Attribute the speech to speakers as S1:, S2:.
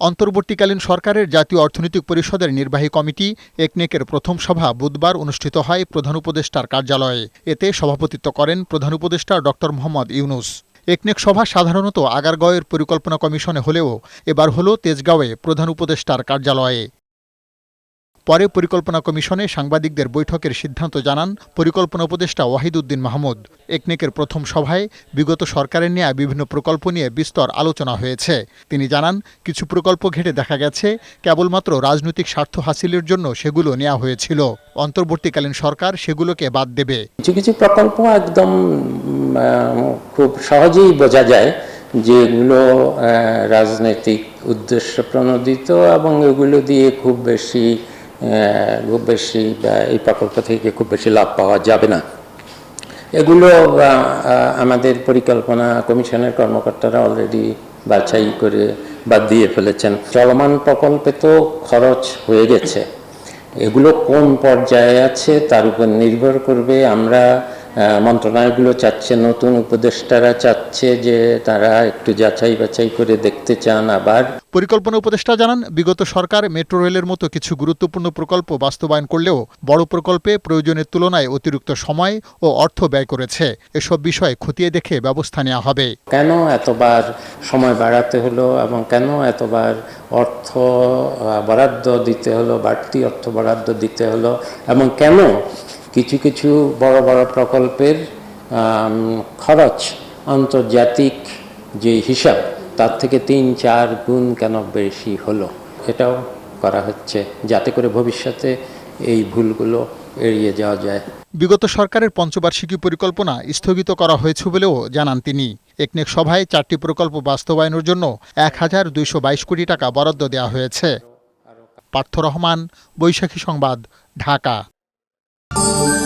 S1: অন্তর্বর্তীকালীন সরকারের জাতীয় অর্থনৈতিক পরিষদের নির্বাহী কমিটি একনেকের প্রথম সভা বুধবার অনুষ্ঠিত হয় প্রধান উপদেষ্টার কার্যালয়ে। এতে সভাপতিত্ব করেন প্রধান উপদেষ্টা ড. মোহাম্মদ ইউনুস। একনেক সভা সাধারণত আগারগাঁওয়ের পরিকল্পনা কমিশনে হলেও এবার হল তেজগাঁওয়ে প্রধান উপদেষ্টার কার্যালয়ে। পরে পরিকল্পনা কমিশনে সাংবাদিকদের বৈঠকের সিদ্ধান্ত জানান পরিকল্পনা উপদেষ্টা ওয়াহিদ উদ্দিন মাহমুদ। একনেকের প্রথম সভায় বিগত সরকারের নেয়া বিভিন্ন প্রকল্প নিয়ে বিস্তর আলোচনা হয়েছে। তিনি জানান, কিছু প্রকল্প ঘেটে দেখা গেছে, কেবলমাত্র রাজনৈতিক স্বার্থ হাসিলের জন্য সেগুলো নেওয়া হয়েছিল। অন্তর্বর্তীকালীন সরকার সেগুলোকে বাদ দেবে।
S2: কিছু কিছু প্রকল্প একদম খুব সহজেই বোঝা যায় যেগুলো রাজনৈতিক উদ্দেশ্য প্রণোদিত এবং এগুলো দিয়ে খুব বেশি খুব বেশি এই প্রকল্প থেকে খুব বেশি লাভ পাওয়া যাবে না। এগুলো আমাদের পরিকল্পনা কমিশনের কর্মকর্তারা অলরেডি বাছাই করে বাদ দিয়ে ফেলেছেন। চলমান প্রকল্পে তো খরচ হয়ে গেছে। এগুলো কোন পর্যায়ে আছে তার উপর নির্ভর করবে। আমরা মন্ত্রণালয়গুলো চাচ্ছে নতুন উপদেষ্টারা চাচ্ছে যে তারা একটু যাচাই বাছাই করে দেখতে চান আবার।
S1: পরিকল্পনা উপদেষ্টা জানান বিগত সরকার মেট্রো রেলের মতো কিছু গুরুত্বপূর্ণ প্রকল্প বাস্তবায়ন করলেও বড় প্রকল্পে প্রয়োজনের তুলনায় অতিরিক্ত সময় ও অর্থ ব্যয় করেছে। এসব বিষয় খতিয়ে দেখে ব্যবস্থা নেওয়া হবে।
S2: কেন এতবার সময় বাড়াতে হলো এবং কেন এতবার অর্থ বরাদ্দ দিতে হলো বাড়তি অর্থ বরাদ্দ দিতে হলো এবং কেন কিছু কিছু বড় বড় প্রকল্পের খরচ আন্তর্জাতিক যে হিসাব, তার থেকে তিন, চার গুণ কেন বেশি হলো? এটাও করা হচ্ছে, যাতে করে ভবিষ্যতে এই ভুলগুলো এড়িয়ে যাওয়া যায়।
S1: বিগত সরকারের পঞ্চবার্ষিকী পরিকল্পনা স্থগিত করা হয়েছে বলেও জানান তিনি। একনেক সভায় চারটি প্রকল্প বাস্তবায়নের জন্য এক হাজার দুইশো বাইশ কোটি টাকা বরাদ্দ দেওয়া হয়েছে। পার্থ রহমান, বৈশাখী সংবাদ, ঢাকা। Oh.